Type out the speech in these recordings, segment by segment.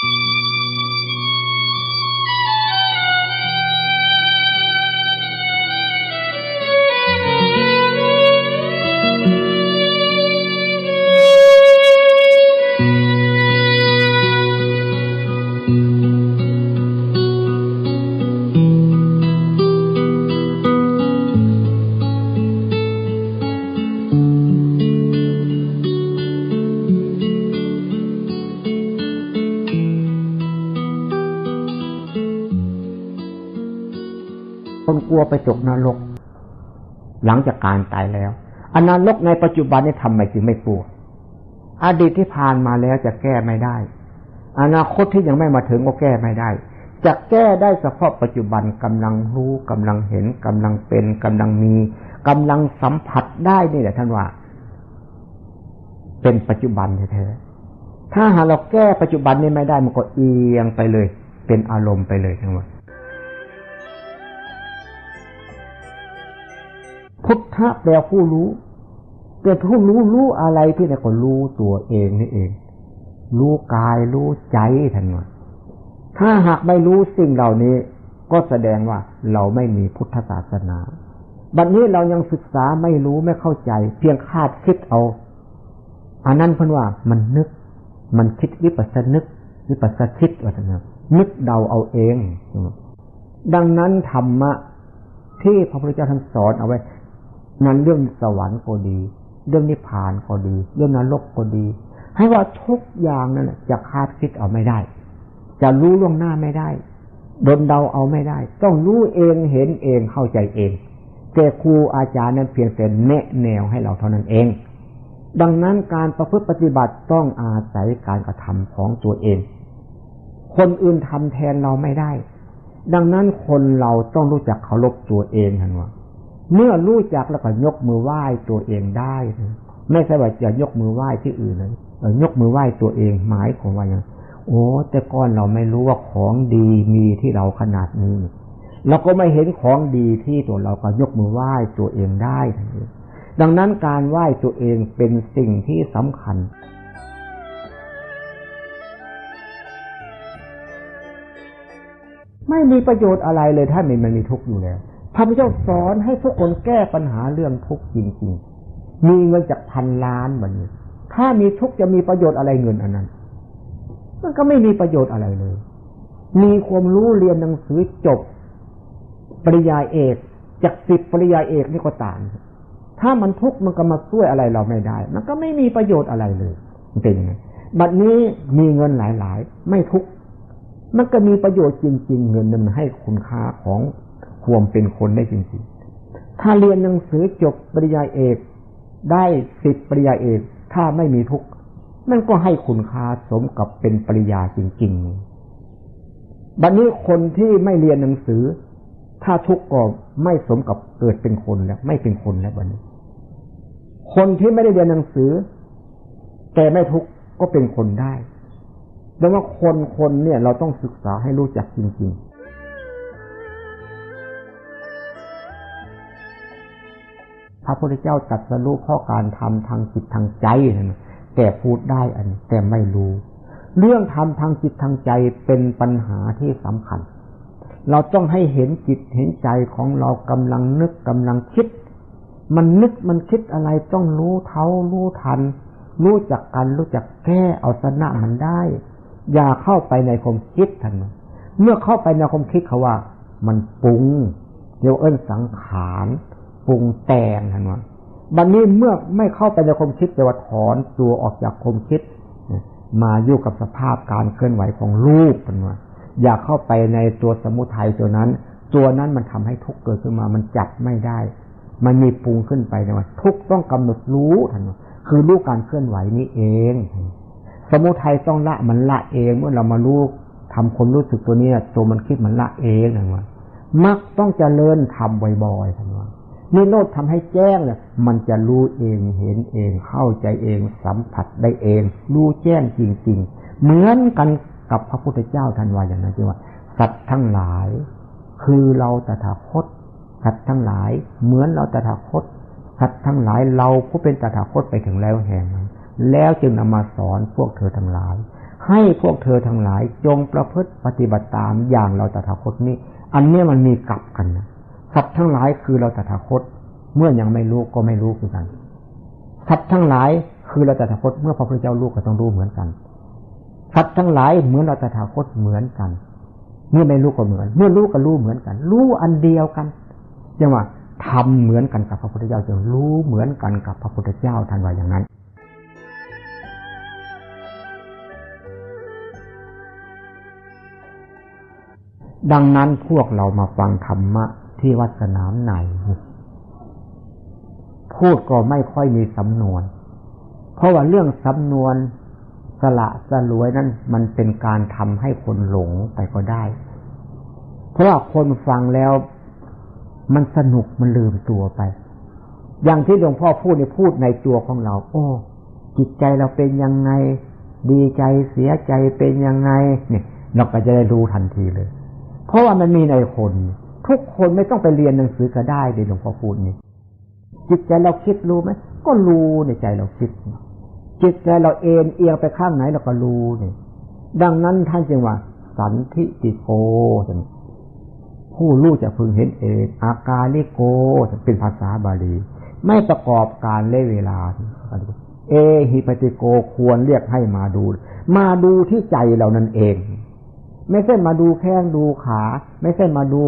Música คนกลัวไปตกนรก หลังจากการตายแล้วอนรกในปัจจุบันนี่ทำไมจึงไม่กลัว อดีตที่ผ่านมาแล้วจะแก้ไม่ได้ อนาคตที่ยังไม่มาถึงก็แก้ไม่ได้ จะแก้ได้เฉพาะปัจจุบันกำลังรู้กำลังเห็นกำลังเป็นกำลังมีกำลังสัมผัสได้นี่แหละท่านว่า เป็นปัจจุบันแท้ๆถ้าหาเราแก้ปัจจุบันนี้ไม่ได้มันก็เอียงไปเลย เป็นอารมณ์ไปเลยทั้งหมด พุทธะแปลผู้รู้เป็นผู้รู้รู้อะไรที่ไหนก็รู้ตัวเองนี่เอง รู้กายรู้ใจท่านว่าถ้าหากไม่รู้สิ่งเหล่านี้ ก็แสดงว่าเราไม่มีพุทธศาสนา บัดนนี้เรายังศึกษาไม่รู้ไม่เข้าใจ เพียงคาดคิดเอาอันนั้นเพิ่นว่ามันนึก มันคิดวิปัสสนึกวิปัสสคิดว่าท่านนึกเดาเอาเอง ดังนั้นธรรมะที่พระพุทธเจ้าท่านสอนเอาไว้ นั้นเรื่องสวรรค์ก็ดี เรื่องนิพพานก็ดี เรื่องนรกก็ดี ให้ว่าทุกอย่างนั้นจะคาดคิดเอาไม่ได้ จะรู้ล่วงหน้าไม่ได้ดนเดาเอาไม่ได้ ต้องรู้เองเห็นเองเข้าใจเองแต่ครูอาจารย์นั้นเพียงแต่แนะแนวให้เราเท่านั้นเอง ดังนั้นการประพฤติปฏิบัติต้องอาศัยการกระทำของตัวเอง คนอื่นทำแทนเราไม่ได้ ดังนั้นคนเราต้องรู้จักเคารพตัวเองทันว่า เมื่อรู้จักแล้วก็ยกมือไหว้ตัวเองได้ไม่ใช่ว่าจะยกมือไหว้ที่อื่นเลยยกมือไหว้ตัวเองหมายของว่าอย่างโอ้แต่ก่อนเราไม่รู้ว่าของดีมีที่เราขนาดนี้เราก็ไม่เห็นของดีที่ตัวเราก็ยกมือไหว้ตัวเองได้ดังนั้นการไหว้ตัวเองเป็นสิ่งที่สำคัญไม่มีประโยชน์อะไรเลยถ้ามันมันมีทุกข์อยู่แล้ว พระพุทธเจ้าสอนให้ทุกคนแก้ปัญหาเรื่องทุกข์จริง ๆ มีเงินจากพันล้านแบบนี้ถ้ามีทุกข์จะมีประโยชน์อะไรเงินอันนั้น มันก็ไม่มีประโยชน์อะไรเลย มีความรู้เรียนหนังสือจบ ปริยายเอกจากสิบปริยายเอกนี่ก็ต่ามถ้ามันทุกข์มันก็มาช่วยอะไรเราไม่ได้ มันก็ไม่มีประโยชน์อะไรเลยเป็นยังไงบัดนี้มีเงินหลาย ๆ ไม่ทุกข์มันก็มีประโยชน์จริง ๆ เงินมันให้คุณค่าของ ความเป็นคนได้จริงๆ ถ้าเรียนหนังสือจบปริญญาเอก ได้สิบปริญญาเอก ถ้าไม่มีทุกข์มันก็ให้คุณค่าสมกับเป็นปริญญาจริงๆ บัดนี้คนที่ไม่เรียนหนังสือ ถ้าทุกข์ก็ไม่สมกับเกิดเป็นคนแล้ว ไม่เป็นคนแล้วบัดนี้ คนที่ไม่ได้เรียนหนังสือ แต่ไม่ทุกข์ก็เป็นคนได้ดังว่าคนคนเนี่ยเราต้องศึกษาให้รู้จักจริง ๆ ระพุทธเจ้าตรัสรู้ข้อการทำทางจิตทางใจนะแต่พูดได้อันแต่ไม่รู้ เรื่องทำทางจิตทางใจเป็นปัญหาที่สำคัญ เราต้องให้เห็นจิตเห็นใจของเรากำลังนึกกำลังคิด มันนึกมันคิดอะไรต้องรู้เท่ารู้ทัน รู้จักกันรู้จักแก้เอาชนะมันได้ อย่าเข้าไปในความคิดทันเมื่อเข้าไปในความคิดเขาว่า มันปรุงเดี๋ยวเอิ้นสังขาร ปรุงแต่งทันว่าบัดนนี้เมื่อไม่เข้าไปในความคิดแต่ว่าถอนตัวออกจากความคิด มาอยู่กับสภาพการเคลื่อนไหวของรูปทันว่าอย่าเข้าไปในตัวสมุทัยตัวนั้น ตัวนั้นมันทำให้ทุกข์เกิดขึ้นมา มันจับไม่ได้ มันมีปรุงขึ้นไปนว่าทุกต้องกำหนดรู้ทันว่าคือรู้การเคลื่อนไหวนี้เอง สมุทัยต้องละมันละเอง เมื่อเรามารู้ทำความรู้สึกตัวนี้ตัวมันคิดมันละเองทันว่ามักต้องเจริญทำบ่อยๆทันว่า นิโรธทำให้แจ้งเนี่ยมันจะรู้เองเห็นเอง เข้าใจเองสัมผัสได้เอง รู้แจ้งจริง ๆ เหมือนกันกับพระพุทธเจ้าท่านว่าอย่างนั้นที่ว่า สัตว์ทั้งหลาย คือเราตถาคตสัตว์ทั้งหลาย เหมือนเราตถาคตสัตว์ทั้งหลายเราผู้เป็นตถาคตไปถึงแล้วแห่งนั้นแล้วจึงนำมาสอนพวกเธอทั้งหลาย ให้พวกเธอทั้งหลายจงประพฤติปฏิบัติตามอย่างเราตถาคตนี้ อันนี้มันมีกลับกันนะ สัตว์ทั้งหลายคือเราตถาคต เมื่อยังไม่รู้ก็ไม่รู้คือกันสัตว์ทั้งหลายคือเราตถาคต เมื่อพระพุทธเจ้ารู้ก็ต้องรู้เหมือนกันสัตว์ทั้งหลายเหมือนเราตถาคตเหมือนกัน เมื่อไม่รู้ก็เหมือน เมื่อรู้ก็รู้เหมือนกัน รู้อันเดียวกันจังว่าทำเหมือนกันกับพระพุทธเจ้าจะรู้เหมือนกันกับพระพุทธเจ้าท่านว่าอย่างนั้นดังนั้นพวกเรามาฟังธรรมะ ที่วัดสนามในพูดก็ไม่ค่อยมีสำนวน เพราะว่าเรื่องสำนวนสละสลวยนั้นมันเป็นการทำให้คนหลงไปก็ได้ เพราะว่าคนฟังแล้ว มันสนุกมันลืมตัวไป อย่างที่หลวงพ่อพูดในพูดในตัวของเรา โอ้ จิตใจเราเป็นยังไง ดีใจเสียใจเป็นยังไงเนี่ยเราก็จะได้รู้ทันทีเลย เพราะว่ามันมีในคน ทุกคนไม่ต้องไปเรียนหนังสือก็ได้เลยหลวงพ่อพูดนี่จิตใจเราคิดรู้ไหมก็รู้ในใจเราคิด จิตใจเราเอ็นเอียงไปข้างไหนเราก็รู้เนี่ยดังนั้นท่านจึงว่า สันทิติโกผู้รู้จะพึงเห็นเองอากาลิโกเป็นภาษาบาลี ไม่ประกอบการเล่เวลา เอหิปติโกควรเรียกให้มาดู มาดูที่ใจเรานั่นเอง ไม่ใช่มาดูแข้งดูขา ไม่ใช่มาดู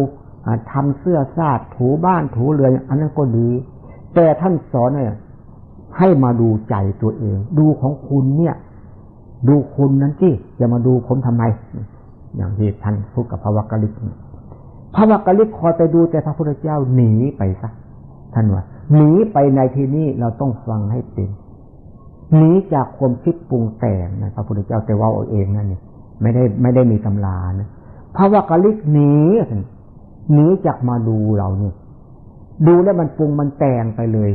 ทำเสื้อซาดถูบ้านถูเรือนอันนั้นก็ดี แต่ท่านสอนเนี่ยให้มาดูใจตัวเอง ดูของคุณเนี่ย ดูคุณนั้นที่จะมาดูผมทำไม อย่างที่ท่านพูดกับพระวักกลิกพระวักกลิกคอยไปดูแต่พระพุทธเจ้าหนีไปซะท่านว่าหนีไปในที่นี้เราต้องฟังให้เป็นหนีจากความคิดปรุงแต่งนะพระพุทธเจ้าแต่ว่าเอาเองนั่นเนี่ยไม่ได้ไม่ได้มีตำรานะพระวักกลิกหนี หนีจากมาดูเราเนี่ย ดูแล้วมันปรุงมันแต่งไปเลย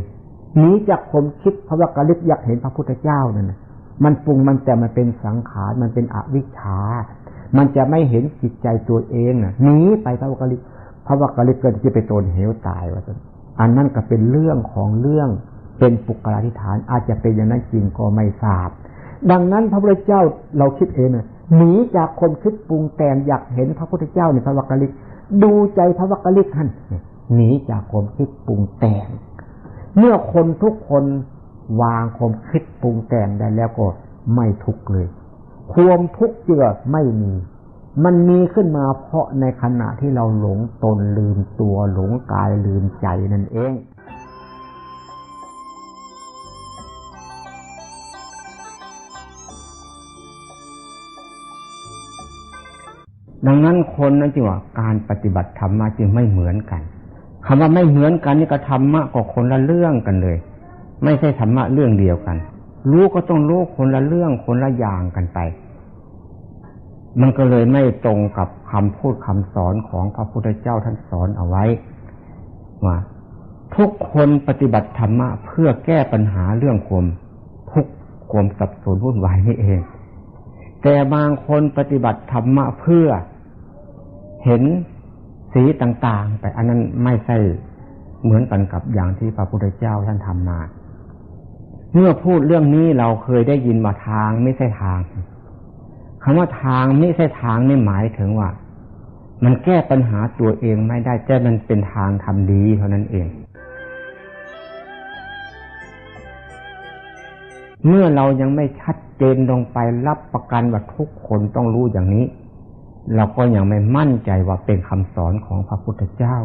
หนีจากความคิดพระวักกะลิกอยากเห็นพระพุทธเจ้านั่นนะมันปรุงมันแต่มันเป็นสังขารมันเป็นอวิชชา มันจะไม่เห็นจิตใจตัวเองน่ะหนีไปพระวักกะลิกพระวักกะลิกก็จะไปโตนเหวตายว่าอันนั้นก็เป็นเรื่องของเรื่องเป็นปุกราธิฐาน อาจจะเป็นอย่างนั้นจริงก็ไม่ทราบ ดังนั้นพระพุทธเจ้าเราคิดเองน่ะหนีจากคนคิดปรุงแต่งอยากเห็นพระพุทธเจ้าในพระวักกะลิก ดูใจพระวักกะลิกท่านหนีจากความคิดปรุงแต่ง เมื่อคนทุกคนวางความคิดปรุงแต่งได้แล้วก็ไม่ทุกข์เลย ความทุกข์เจือไม่มี มันมีขึ้นมาเพราะในขณะที่เราหลงตนลืมตัวหลงกายลืมใจนั่นเอง ดังนั้นคนนั้นจึงว่าการปฏิบัติธรรมะจึงไม่เหมือนกันคำว่าไม่เหมือนกันนี่ก็ธรรมะก็คนละเรื่องกันเลย ไม่ใช่ธรรมะเรื่องเดียวกัน รู้ก็ต้องรู้คนละเรื่องคนละอย่างกันไป มันก็เลยไม่ตรงกับคำพูดคำสอนของพระพุทธเจ้าท่านสอนเอาไว้ว่าทุกคนปฏิบัติธรรมะเพื่อแก้ปัญหาเรื่องความทุกข์ความสับสนวุ่นวายนี่เอง แต่บางคนปฏิบัติธรรมะเพื่อเห็นสีต่างๆ แต่อันนั้นไม่ใช่เหมือนกันกับอย่างที่พระพุทธเจ้าท่านทำมา เมื่อพูดเรื่องนี้เราเคยได้ยินมาทางไม่ใช่ทางคำว่าทางไม่ใช่ทางนี่หมายถึงว่า มันแก้ปัญหาตัวเองไม่ได้แต่มันเป็นทางทำดีเท่านั้นเอง เมื่อเรายังไม่ชัดเจนลงไปรับประกันว่าทุกคนต้องรู้อย่างนี้ เราก็ยังไม่มั่นใจว่าเป็นคำสอนของพระพุทธเจ้า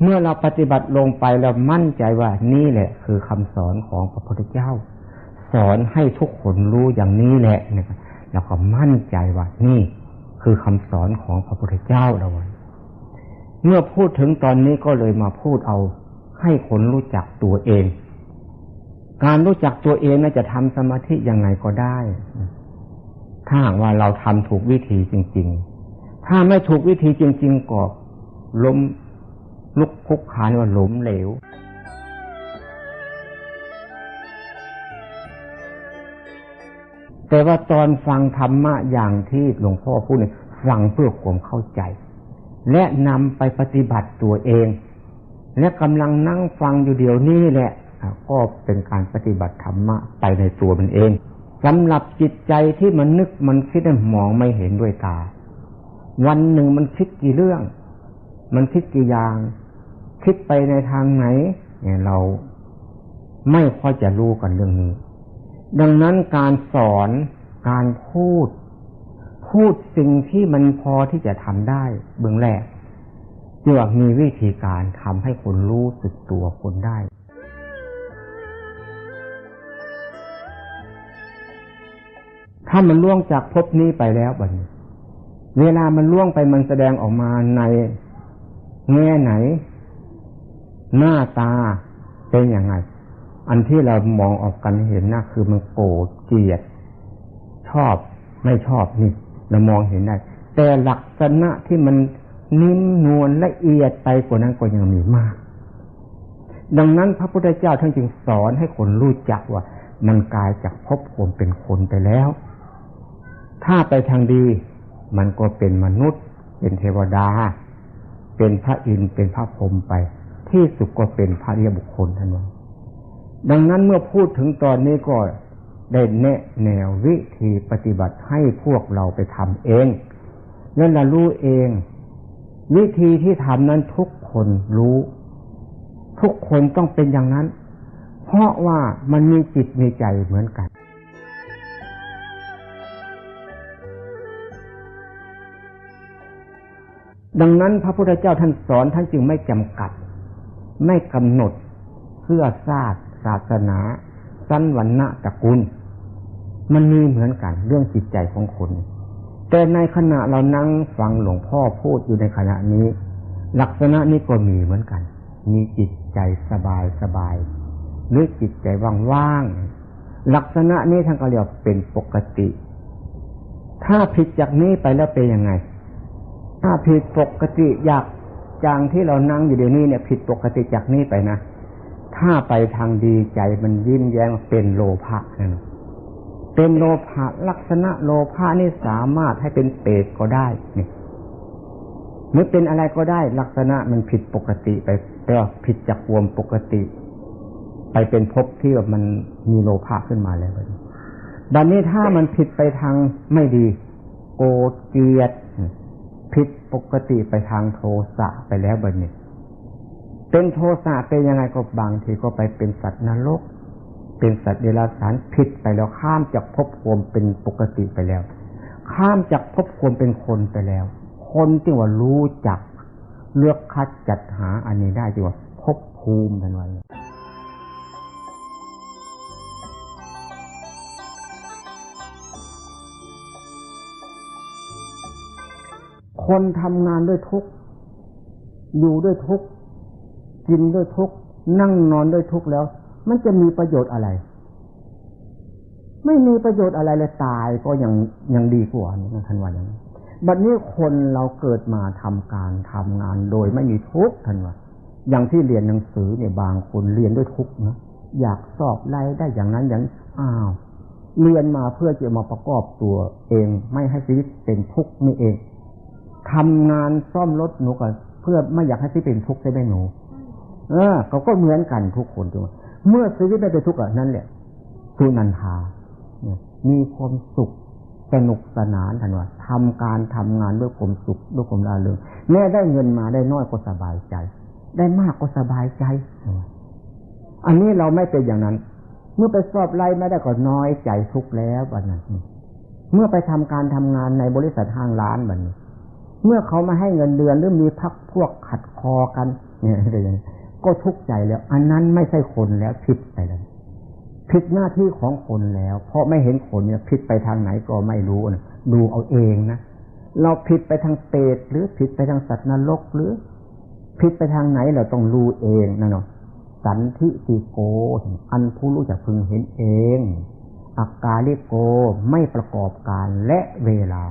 เมื่อเราปฏิบัติลงไปแล้วมั่นใจว่านี่แหละ คือคำสอนของพระพุทธเจ้า สอนให้ทุกคนรู้อย่างนี้แหละเนี่ยเราก็มั่นใจว่านี่ คือคำสอนของพระพุทธเจ้าเราเมื่อพูดถึงตอนนี้ก็เลยมาพูดเอา ให้คนรู้จักตัวเอง การรู้จักตัวเองน่าจะทำสมาธิยังไงก็ได้ ถ้าหากว่าเราทำถูกวิธีจริง ๆ ถ้าไม่ถูกวิธีจริง ๆก็ล้มลุกคุกคานว่าหลมเหลวแต่ว่าตอนฟังธรรมะอย่างที่หลวงพ่อพูดเนี่ยฟังเพื่อความเข้าใจ และนำไปปฏิบัติตัวเอง และกำลังนั่งฟังอยู่เดี๋ยวนี้แหละ ก็เป็นการปฏิบัติธรรมะไปในตัวมันเองสำหรับจิตใจที่มันนึกมันคิดมันมองไม่เห็นด้วยตา วันหนึ่งมันคิดกี่เรื่อง มันคิดกี่อย่าง คิดไปในทางไหน เนี่ยเราไม่ค่อยจะรู้กันเรื่องนี้ ดังนั้นการสอนการพูด พูดสิ่งที่มันพอที่จะทำได้ เบื้องแรกจึงมีวิธีการทำให้คนรู้สึกตัวคนได้ ถ้ามันล่วงจากภพนี้ไปแล้วบัดนี้ เวลามันล่วงไปมันแสดงออกมาในแง่ไหน หน้าตาเป็นยังไง อันที่เรามองออกกันเห็นนะคือมันโกรธเกลียด ชอบไม่ชอบนี่เรามองเห็นได้ แต่ลักษณะที่มันนิ่มนวลละเอียดไปกว่านั้นก็ยังมีมาก ดังนั้นพระพุทธเจ้าท่านจึงสอนให้คนรู้จักว่า มันกลายจากภพคนเป็นคนไปแล้ว ถ้าไปทางดี มันก็เป็นมนุษย์ เป็นเทวดา เป็นพระอินทร์เป็นพระพรหมไป ที่สุดก็เป็นพระเรียบุคคลท่านว่าดังนั้นเมื่อพูดถึงตอนนี้ก็ได้แนะแนววิธีปฏิบัติให้พวกเราไปทำเองนั่นละรู้เอง วิธีที่ทำนั้นทุกคนรู้ ทุกคนต้องเป็นอย่างนั้น เพราะว่ามันมีจิตมีใจเหมือนกัน ดังนั้นพระพุทธเจ้าท่านสอนท่านจึงไม่จำกัด ไม่กำหนดเสื้อซาดศาสนาสั้นวันณะตระกูล มันมีเหมือนกันเรื่องจิตใจของคน แต่ในขณะเรานั่งฟังหลวงพ่อพูดอยู่ในขณะนี้ ลักษณะนี้ก็มีเหมือนกัน มีจิตใจสบายสบายหรือจิตใจว่างๆลักษณะนี้ท่านก็เรียกเป็นปกติ ถ้าผิดจากนี้ไปแล้วเป็นยังไง ถ้าผิดปกติอยากจางที่เรานั่งอยู่เดี๋ยวนี้เนี่ย ผิดปกติจากนี้ไปนะถ้าไปทางดีใจมันยิ้มแย้มเป็นโลภะนะเป็นโลภะลักษณะโลภะนี่สามารถให้เป็นเปรตก็ได้เนี่ยหรือเป็นอะไรก็ได้ ลักษณะมันผิดปกติไปก็ผิดจากความปกติ ไปเป็นภพที่แบบมันมีโลภะขึ้นมาแล้วบัดนนี้ถ้ามันผิดไปทางไม่ดี โกรธเกลียด ผิดปกติไปทางโทสะไปแล้วบัดนี้เป็นโทสะเป็นยังไงก็บางทีก็ไปเป็นสัตว์นรก เป็นสัตว์เดรัจฉานผิดไปแล้วข้ามจากภพภูมิเป็นปกติไปแล้ว ข้ามจากภพภูมิเป็นคนไปแล้ว คนที่ว่ารู้จัก เลือกคัดจัดหาอันนี้ได้จีว่าภพภูมิกันไว้ คนทำงานด้วยทุกอยู่ด้วยทุกกินด้วยทุกนั่งนอนด้วยทุกแล้ว มันจะมีประโยชน์อะไร ไม่มีประโยชน์อะไรเลยตายก็ยังยังดีกว่านี่ท่านว่าอย่างนี้บัดนี้คนเราเกิดมาทำการทำงานโดยไม่มีทุกท่านว่าอย่างที่เรียนหนังสือเนี่ยบางคนเรียนด้วยทุกนะอยากสอบไล่ได้อย่างนั้นอย่างอ้าวเรียนมาเพื่อจะมาประกอบตัวเอง ไม่ให้ชีวิตเป็นทุกข์นี่เอง ทำงานซ่อมรถหนูก็เพื่อไม่อยากให้ชีวิตเป็นทุกข์ใช่ไหมหนู เออเขาก็เหมือนกันทุกคนจังเมื่อชีวิตไม่เป็นทุกข์นั่นแหละสุนันทามีความสุขสนุกสนานทันว่าทำการทำงานด้วยความสุขด้วยความราเริงแม้ได้เงินมาได้น้อยก็สบายใจ ได้มากก็สบายใจ อันนี้เราไม่เป็นอย่างนั้น เมื่อไปสอบไล่ไม่ได้ก็น้อยใจทุกแล้วบัดนั้น เมื่อไปทำการทำงานในบริษัทห้างร้านบัดนี้ เมื่อเขามาให้เงินเดือนหรือมีพักพวกขัดคอกันเนี่ยอะไรอย่างนี้ก็ทุกข์ใจแล้ว อันนั้นไม่ใช่คนแล้วผิดไปแล้วผิดหน้าที่ของคนแล้ว เพราะไม่เห็นคนเนี่ยผิดไปทางไหนก็ไม่รู้นะดูเอาเองนะเราผิดไปทางเปรตหรือผิดไปทางสัตว์นรกหรือผิดไปทางไหนเราต้องรู้เองนะเนาะสันทิติโก อันผู้รู้จักพึงเห็นเองอากาลิโกไม่ประกอบการและเวลา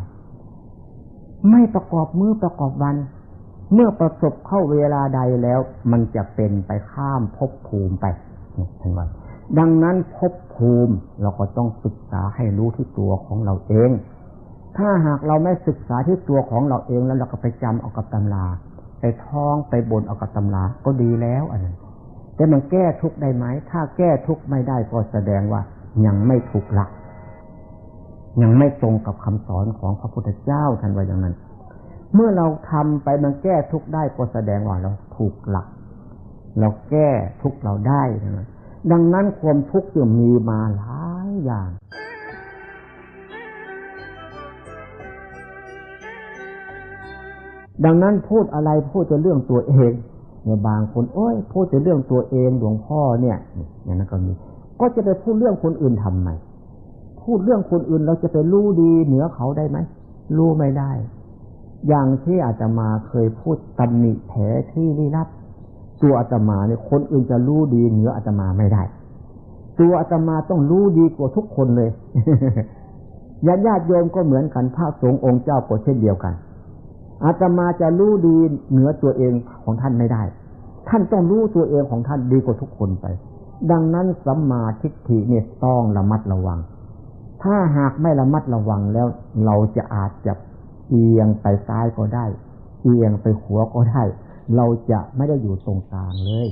ไม่ประกอบมือประกอบวัน เมื่อประสบเข้าเวลาใดแล้ว มันจะเป็นไปข้ามภพภูมิไปเห็นไหมดังนั้นภพภูมิเราก็ต้องศึกษาให้รู้ที่ตัวของเราเอง ถ้าหากเราไม่ศึกษาที่ตัวของเราเองแล้วเราก็ไปจำเอากับตำรา ไปท่องไปบนเอากับตำราก็ดีแล้วอันนั้นแต่มันแก้ทุกได้ไหม ถ้าแก้ทุกไม่ได้ก็แสดงว่ายังไม่ถูกหลัก ยังไม่ตรงกับคำสอนของพระพุทธเจ้าท่านว่าอย่างนั้น เมื่อเราทำไปมันแก้ทุกข์ได้ก็แสดงว่าเราถูกหลัก เราแก้ทุกข์เราได้นะดังนั้นความทุกข์จึงมีมาหลายอย่างดังนั้นพูดอะไรพูดแต่เรื่องตัวเองเนี่ยบางคนโอ้ยพูดแต่เรื่องตัวเองหลวงพ่อเนี่ยอย่างนั้นก็มี ก็จะไปพูดเรื่องคนอื่นทำไม พูดเรื่องคนอื่น เราจะไปรู้ดีเหนือเขาได้ไหมรู้ไม่ได้ อย่างที่อาตมาเคยพูดตำหนิแผลที่ลี้ลับ ตัวอาตมาเนี่ยคนอื่นจะรู้ดีเหนืออาตมาไม่ได้ ตัวอาตมาต้องรู้ดีกว่าทุกคนเลยญาติญาติโยมก็เหมือนกันพระสงฆ์องค์เจ้าก็เช่นเดียวกัน อาตมาจะรู้ดีเหนือตัวเองของท่านไม่ได้ ท่านต้องรู้ตัวเองของท่านดีกว่าทุกคนไป ดังนั้นสัมมาทิฏฐิเนี่ยต้องระมัดระวัง ถ้าหากไม่ระมัดระวังแล้ว เราจะอาจจะเอียงไปซ้ายก็ได้ เอียงไปขวาก็ได้ เราจะไม่ได้อยู่ตรงกลางเลย